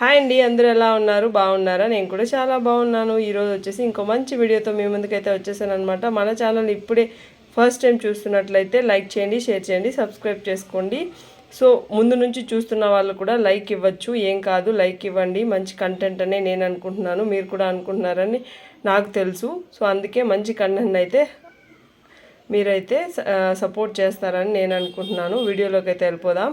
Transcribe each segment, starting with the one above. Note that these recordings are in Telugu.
హాయ్ అండి అందరూ ఎలా ఉన్నారు? బాగున్నారా? నేను కూడా చాలా బాగున్నాను. ఈరోజు వచ్చేసి ఇంకో మంచి వీడియోతో మీ ముందుకైతే వచ్చేసాను అనమాట మన ఛానల్ ఇప్పుడే ఫస్ట్ టైం చూస్తున్నట్లయితే లైక్ చేయండి షేర్ చేయండి సబ్స్క్రైబ్ చేసుకోండి. సో ముందు నుంచి చూస్తున్న వాళ్ళు కూడా లైక్ ఇవ్వచ్చు. ఏం కాదు లైక్ ఇవ్వండి. మంచి కంటెంట్ అనే నేను అనుకుంటున్నాను. మీరు కూడా అనుకుంటున్నారని నాకు తెలుసు. సో అందుకే మంచి కంటెంట్ అయితే మీరైతే సపోర్ట్ చేస్తారని నేను అనుకుంటున్నాను. వీడియోలోకి అయితే వెళ్ళిపోదాం.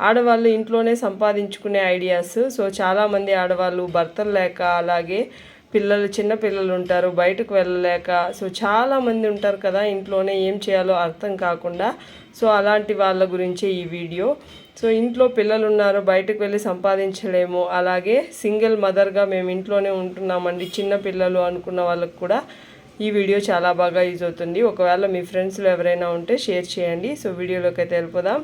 ఆడవాళ్ళు ఇంట్లోనే సంపాదించుకునే ఐడియాస్. సో చాలామంది ఆడవాళ్ళు భర్తలు లేక అలాగే పిల్లలు చిన్న పిల్లలు ఉంటారు బయటకు వెళ్ళలేక. సో చాలామంది ఉంటారు కదా ఇంట్లోనే ఏం చేయాలో అర్థం కాకుండా. సో అలాంటి వాళ్ళ గురించే ఈ వీడియో. సో ఇంట్లో పిల్లలు ఉన్నారు బయటకు వెళ్ళి సంపాదించలేము. అలాగే సింగిల్ మదర్గా మేము ఇంట్లోనే ఉంటున్నామండి చిన్న పిల్లలు అనుకున్న వాళ్ళకు కూడా. ఈ వీడియో చాలా బాగా యూజ్ అవుతుంది. ఒకవేళ మీ ఫ్రెండ్స్లో ఎవరైనా ఉంటే షేర్ చేయండి. సో వీడియోలోకి అయితే వెళ్ళిపోదాం.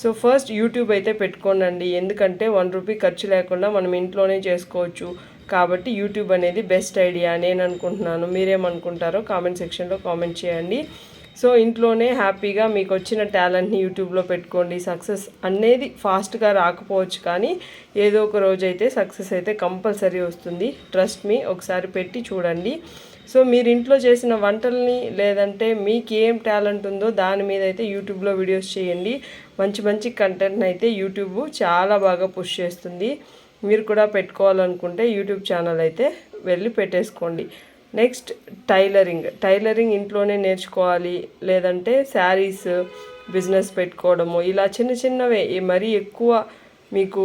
సో ఫస్ట్ యూట్యూబ్ అయితే పెట్టుకోనండి. ఎందుకంటే వన్ రూపీ ఖర్చు లేకుండా మనం ఇంట్లోనే చేసుకోవచ్చు. కాబట్టి యూట్యూబ్ అనేది బెస్ట్ ఐడియా నేను అనుకుంటున్నాను. మీరేమనుకుంటారో కామెంట్ సెక్షన్లో కామెంట్ చేయండి. సో ఇంట్లోనే హ్యాపీగా మీకు వచ్చిన టాలెంట్ని యూట్యూబ్లో పెట్టుకోండి. సక్సెస్ అనేది ఫాస్ట్గా రాకపోవచ్చు కానీ ఏదో ఒక రోజు అయితే సక్సెస్ అయితే కంపల్సరీ వస్తుంది. ట్రస్ట్ మీ ఒకసారి పెట్టి చూడండి. సో మీరు ఇంట్లో చేసిన వంటల్ని లేదంటే మీకు ఏం టాలెంట్ ఉందో దాని మీద అయితే యూట్యూబ్లో వీడియోస్ చేయండి. మంచి మంచి కంటెంట్ని అయితే యూట్యూబ్ చాలా బాగా పుష్ చేస్తుంది. మీరు కూడా పెట్టుకోవాలనుకుంటే యూట్యూబ్ ఛానల్ అయితే వెళ్ళి పెట్టేసుకోండి. నెక్స్ట్ టైలరింగ్ టైలరింగ్ ఇంట్లోనే నేర్చుకోవాలి. లేదంటే శారీస్ బిజినెస్ పెట్టుకోవడము ఇలా చిన్న చిన్నవే. మరీ ఎక్కువ మీకు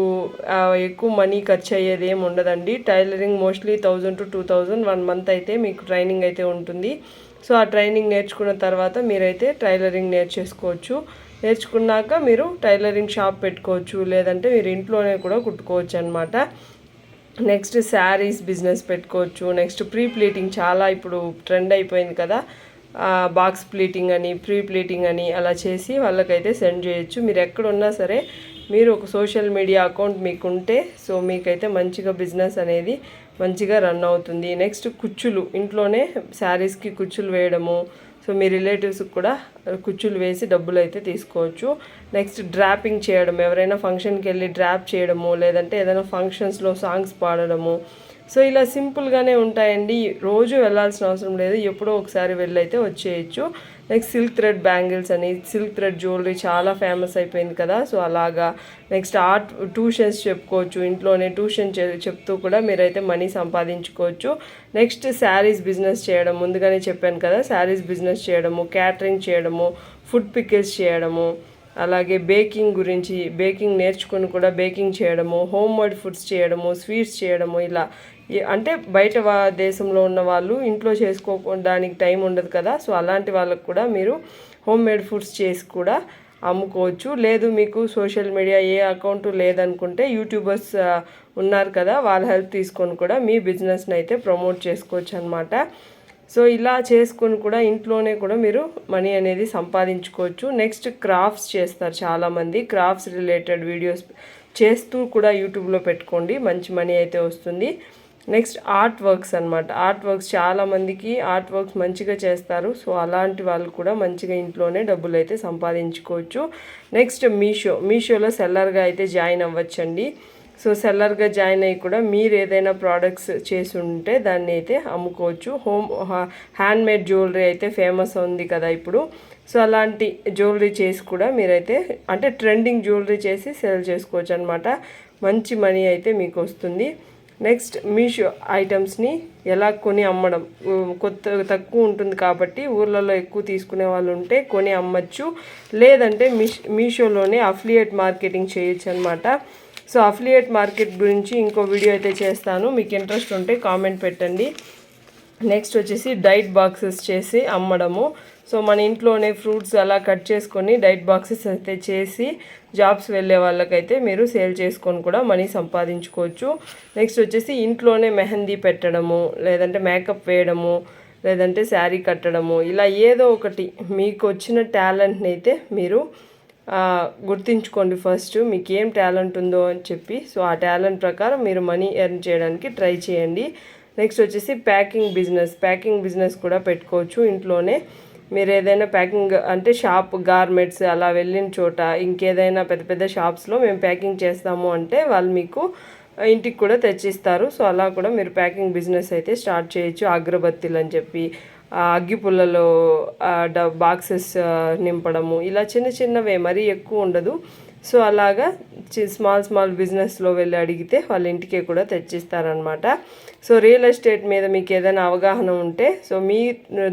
ఎక్కువ మనీ ఖర్చు అయ్యేది ఏమి ఉండదండి. Tailoring mostly thousand to two thousand one month అయితే మీకు ట్రైనింగ్ అయితే ఉంటుంది. సో ఆ ట్రైనింగ్ నేర్చుకున్న తర్వాత మీరైతే టైలరింగ్ నేర్చేసుకోవచ్చు. నేర్చుకున్నాక మీరు టైలరింగ్ షాప్ పెట్టుకోవచ్చు లేదంటే మీరు ఇంట్లోనే కూడా కుట్టుకోవచ్చు అనమాట నెక్స్ట్ శారీస్ బిజినెస్ పెట్టుకోవచ్చు నెక్స్ట్ ప్రీ ప్లీటింగ్ చాలా ఇప్పుడు ట్రెండ్ అయిపోయింది కదా. బాక్స్ ప్లీటింగ్ అని ప్రీ ప్లీటింగ్ అని అలా చేసి వాళ్ళకైతే సెండ్ చేయొచ్చు. మీరు ఎక్కడున్నా సరే మీరు ఒక సోషల్ మీడియా అకౌంట్ మీకు ఉంటే సో మీకైతే మంచిగా బిజినెస్ అనేది మంచిగా రన్ అవుతుంది. నెక్స్ట్ కుచ్చులు ఇంట్లోనే శారీస్కి కుచ్చులు వేయడము సో మీ రిలేటివ్స్కి కూడా కుచ్చులు వేసి డబ్బులు అయితే తీసుకోవచ్చు. నెక్స్ట్ డ్రాపింగ్ చేయడం ఎవరైనా ఫంక్షన్కి వెళ్ళి డ్రాప్ చేయడము లేదంటే ఏదైనా ఫంక్షన్స్లో సాంగ్స్ పాడడము సో ఇలా సింపుల్గానే ఉంటాయండి. రోజు వెళ్ళాల్సిన అవసరం లేదు. ఎప్పుడో ఒకసారి వెళ్ళైతే వచ్చేయచ్చు. నెక్స్ట్ సిల్క్ థ్రెడ్ బ్యాంగిల్స్ అని సిల్క్ థ్రెడ్ జ్యువెలరీ చాలా ఫేమస్ అయిపోయింది కదా. సో అలాగా నెక్స్ట్ ఆర్ట్ ట్యూషన్స్ చెప్పుకోవచ్చు. ఇంట్లోనే ట్యూషన్ చెప్తూ కూడా మీరైతే మనీ సంపాదించుకోవచ్చు. నెక్స్ట్ శారీస్ బిజినెస్ చేయడం ముందుగానే చెప్పాను కదా శారీస్ బిజినెస్ చేయడము క్యాటరింగ్ చేయడము ఫుడ్ పికెల్స్ చేయడము అలాగే బేకింగ్ గురించి బేకింగ్ నేర్చుకుని కూడా బేకింగ్ చేయడము హోమ్ మేడ్ ఫుడ్స్ చేయడము స్వీట్స్ చేయడము ఇలా అంటే బయట దేశంలో ఉన్న వాళ్ళు ఇంట్లో చేసుకోవడానికి టైం ఉండదు కదా. సో అలాంటి వాళ్ళకు కూడా మీరు హోమ్ మేడ్ ఫుడ్స్ చేసి కూడా అమ్ముకోవచ్చు. లేదు మీకు సోషల్ మీడియా ఏ అకౌంట్ లేదనుకుంటే యూట్యూబర్స్ ఉన్నారు కదా వాళ్ళ హెల్ప్ తీసుకొని కూడా మీ బిజినెస్ని అయితే ప్రమోట్ చేసుకోవచ్చు అనమాట సో ఇలా చేసుకొని కూడా ఇంట్లోనే కూడా మీరు మనీ అనేది సంపాదించుకోవచ్చు. నెక్స్ట్ క్రాఫ్ట్స్ చేస్తారు చాలామంది. క్రాఫ్ట్స్ రిలేటెడ్ వీడియోస్ చేస్తూ కూడా యూట్యూబ్లో పెట్టుకోండి. మంచి మనీ అయితే వస్తుంది. నెక్స్ట్ ఆర్ట్ వర్క్స్ అనమాట ఆర్ట్ వర్క్స్ చాలామందికి ఆర్ట్ వర్క్స్ మంచిగా చేస్తారు. సో అలాంటి వాళ్ళు కూడా మంచిగా ఇంట్లోనే డబ్బులు అయితే సంపాదించుకోవచ్చు. నెక్స్ట్ మీషో. మీషోలో సెల్లర్గా అయితే జాయిన్ అవ్వచ్చండి. సో సెల్లర్గా జాయిన్ అయ్యి కూడా మీరు ఏదైనా ప్రోడక్ట్స్ చేసి ఉంటే దాన్ని అయితే అమ్ముకోవచ్చు. హోమ్ హ్యాండ్మేడ్ జ్యువెలరీ అయితే ఫేమస్ ఉంది కదా ఇప్పుడు. సో అలాంటి జ్యువెలరీ చేసి కూడా మీరైతే అంటే ట్రెండింగ్ జ్యువెలరీ చేసి సెల్ చేసుకోవచ్చు అనమాట మంచి మనీ అయితే మీకు వస్తుంది. నెక్స్ట్ మీషో ఐటమ్స్ని ఎలా కొని అమ్మడం? కొత్త తక్కువ ఉంటుంది కాబట్టి ఊర్లలో ఎక్కువ తీసుకునే వాళ్ళు ఉంటే కొని అమ్మచ్చు. లేదంటే మీష్ మీషోలోనే అఫ్లియేట్ మార్కెటింగ్ చేయొచ్చు అనమాట సో అఫ్లియేట్ మార్కెట్ గురించి ఇంకో వీడియో అయితే చేస్తాను. మీకు ఇంట్రెస్ట్ ఉంటే కామెంట్ పెట్టండి. నెక్స్ట్ వచ్చేసి డైట్ బాక్సెస్ చేసి అమ్మడము. సో మన ఇంట్లోనే ఫ్రూట్స్ అలా కట్ చేసుకొని డైట్ బాక్సెస్ అయితే చేసి జాబ్స్ వెళ్ళే వాళ్ళకైతే మీరు సేల్ చేసుకొని కూడా మనీ సంపాదించుకోవచ్చు. నెక్స్ట్ వచ్చేసి ఇంట్లోనే మెహందీ పెట్టడము లేదంటే మేకప్ వేయడము లేదంటే శారీ కట్టడము ఇలా ఏదో ఒకటి మీకు వచ్చిన టాలెంట్ని అయితే మీరు గుర్తించుకోండి ఫస్ట్. మీకు ఏం టాలెంట్ ఉందో అని చెప్పి. సో ఆ టాలెంట్ ప్రకారం మీరు మనీ ఎర్న్ చేయడానికి ట్రై చేయండి. నెక్స్ట్ వచ్చేసి ప్యాకింగ్ బిజినెస్ ప్యాకింగ్ బిజినెస్ కూడా పెట్టుకోవచ్చు ఇంట్లోనే. మీరు ఏదైనా ప్యాకింగ్ అంటే షాప్ గార్మెంట్స్ అలా వెళ్ళిన చోట ఇంకేదైనా పెద్ద పెద్ద షాప్స్లో మేము ప్యాకింగ్ చేస్తాము అంటే వాళ్ళు మీకు ఇంటికి కూడా తెచ్చిస్తారు. సో అలా కూడా మీరు ప్యాకింగ్ బిజినెస్ అయితే స్టార్ట్ చేయొచ్చు. అగరబత్తీలు అని చెప్పి అగ్గిపుల్లలో అగ్గి పుల్లలో బాక్సెస్ నింపడము. ఇలా చిన్న చిన్నవే మరీ ఎక్కువ ఉండదు. సో అలాగా చి- స్మాల్ స్మాల్ బిజినెస్లో వెళ్ళి అడిగితే వాళ్ళ ఇంటికే కూడా తెచ్చిస్తారనమాట సో రియల్ ఎస్టేట్ మీద మీకు ఏదైనా అవగాహన ఉంటే సో మీ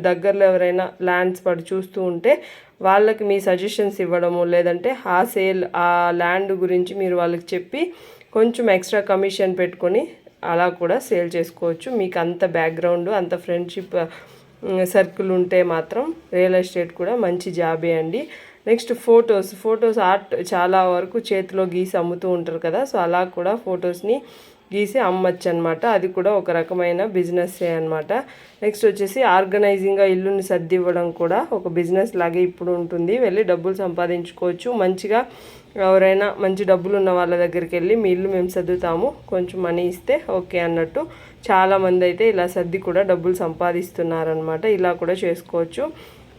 దగ్గరలో ఎవరైనా ల్యాండ్స్ పడి చూస్తూ ఉంటే వాళ్ళకి మీ సజెషన్స్ ఇవ్వడము లేదంటే ఆ సేల్ ఆ ల్యాండ్ గురించి మీరు వాళ్ళకి చెప్పి కొంచెం ఎక్స్ట్రా కమిషన్ పెట్టుకొని అలా కూడా సేల్ చేసుకోవచ్చు. మీకు అంత బ్యాక్గ్రౌండ్ అంత ఫ్రెండ్షిప్ సర్కిల్ ఉంటే మాత్రం రియల్ ఎస్టేట్ కూడా మంచి జాబే అండి. నెక్స్ట్ ఫొటోస్ ఫొటోస్ ఆర్ట్ చాలా వరకు చేతిలో గీసి అమ్ముతూ ఉంటారు కదా సో అలా కూడా ఫొటోస్ని గీసి అమ్మచ్చు అనమాట అది కూడా ఒక రకమైన బిజినెస్సే అనమాట నెక్స్ట్ వచ్చేసి ఆర్గనైజింగ్గా ఇల్లుని సర్దివ్వడం కూడా ఒక బిజినెస్ లాగే ఇప్పుడు ఉంటుంది. వెళ్ళి డబ్బులు సంపాదించుకోవచ్చు. మంచిగా ఎవరైనా మంచి డబ్బులు ఉన్న వాళ్ళ దగ్గరికి వెళ్ళి మీ ఇల్లు మేము సర్దుతాము. కొంచెం మనీ ఇస్తే ఓకే అన్నట్టు చాలామంది అయితే ఇలా సర్ది కూడా డబ్బులు సంపాదిస్తున్నారనమాట ఇలా కూడా చేసుకోవచ్చు.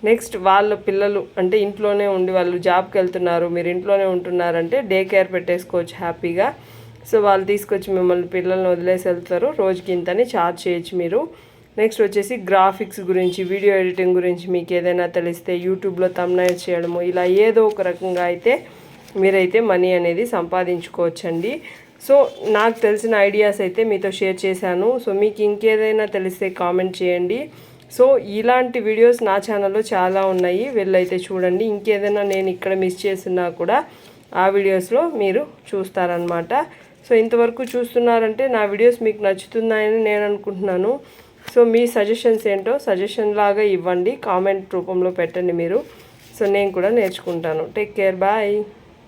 నెక్స్ట్ వాళ్ళ పిల్లలు అంటే ఇంట్లోనే ఉండి వాళ్ళు జాబ్కి వెళ్తున్నారు మీరు ఇంట్లోనే ఉంటున్నారంటే డే కేర్ పెట్టేసుకోవచ్చు హ్యాపీగా. సో వాళ్ళు తీసుకొచ్చి మిమ్మల్ని పిల్లల్ని వదిలేసి వెళ్తారు. రోజుకి ఇంతని ఛార్జ్ చేయొచ్చు మీరు. నెక్స్ట్ వచ్చేసి గ్రాఫిక్స్ గురించి వీడియో ఎడిటింగ్ గురించి మీకు ఏదైనా తెలిస్తే యూట్యూబ్లో తమ్నైల్స్ చేయడము ఇలా ఏదో ఒక రకంగా అయితే మీరైతే మనీ అనేది సంపాదించుకోవచ్చండి. సో నాకు తెలిసిన ఐడియాస్ అయితే మీతో షేర్ చేశాను. సో మీకు ఇంకేదైనా తెలిస్తే కామెంట్ చేయండి. సో ఇలాంటి వీడియోస్ నా ఛానల్లో చాలా ఉన్నాయి. వెళ్ళైతే చూడండి. ఇంకేదైనా నేను ఇక్కడ మిస్ చేసినా కూడా ఆ వీడియోస్లో మీరు చూస్తారనమాట సో ఇంతవరకు చూస్తున్నారంటే నా వీడియోస్ మీకు నచ్చుతున్నాయని నేను అనుకుంటున్నాను. సో మీ సజెషన్స్ ఏంటో సజెషన్ లాగా ఇవ్వండి. కామెంట్ రూపంలో పెట్టండి మీరు. సో నేను కూడా నేర్చుకుంటాను. Take care. బాయ్.